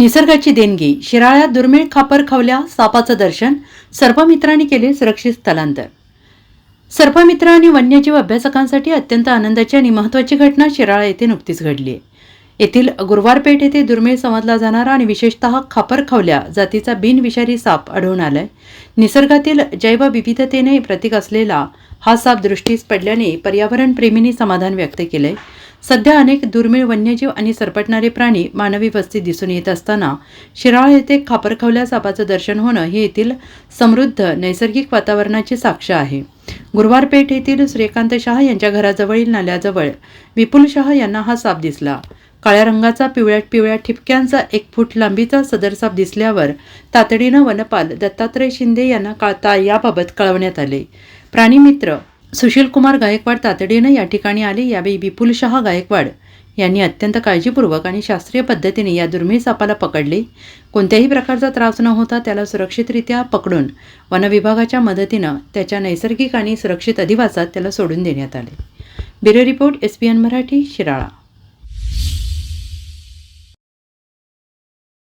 निसर्गाची देणगी शिराळ्यात दुर्मिळ खापर खवल्या सापाचं दर्शन सर्पमित्रांनी केले सुरक्षित स्थलांतर. सर्पमित्र आणि वन्यजीव अभ्यासकांसाठी अत्यंत आनंदाची आणि महत्त्वाची घटना शिराळा येथे नुकतीच घडली आहे. येथील गुरुवारपेठ येथे दुर्मिळ समजला जाणारा आणि विशेषतः खापरखवल्या जातीचा बिनविषारी साप आढळून आलाय. निसर्गातील जैवविविधतेने प्रतीक असलेला हा साप दृष्टीस पडल्याने पर्यावरणप्रेमींनी समाधान व्यक्त केलंय. सध्या अनेक दुर्मिळ वन्यजीव आणि सरपटणारे प्राणी मानवी वस्तीत दिसून येत असताना शिराळ येथे खापरखवल्या सापाचं दर्शन होणं हे येथील समृद्ध नैसर्गिक वातावरणाची साक्ष आहे. गुरुवारपेठ येथील श्रीकांत शहा यांच्या घराजवळील नाल्याजवळ विपुल शहा यांना हा साप दिसला. काळ्या रंगाचा पिवळ्या पिवळ्या ठिपक्यांचा एक फूट लांबीचा सदर साप दिसल्यावर तातडीनं वनपाल दत्तात्रय शिंदे यांना कळता याबाबत कळवण्यात आले. प्राणीमित्र सुशीलकुमार गायकवाड तातडीनं या ठिकाणी आले यावेळी विपुल शहा गायकवाड यांनी अत्यंत काळजीपूर्वक आणि शास्त्रीय पद्धतीने या दुर्मिळ सापाला पकडले. कोणत्याही प्रकारचा त्रास न होता त्याला सुरक्षितरित्या पकडून वनविभागाच्या मदतीनं त्याच्या नैसर्गिक आणि सुरक्षित अधिवासात त्याला सोडून देण्यात आले. Bureau report S P N Marathi Shirala.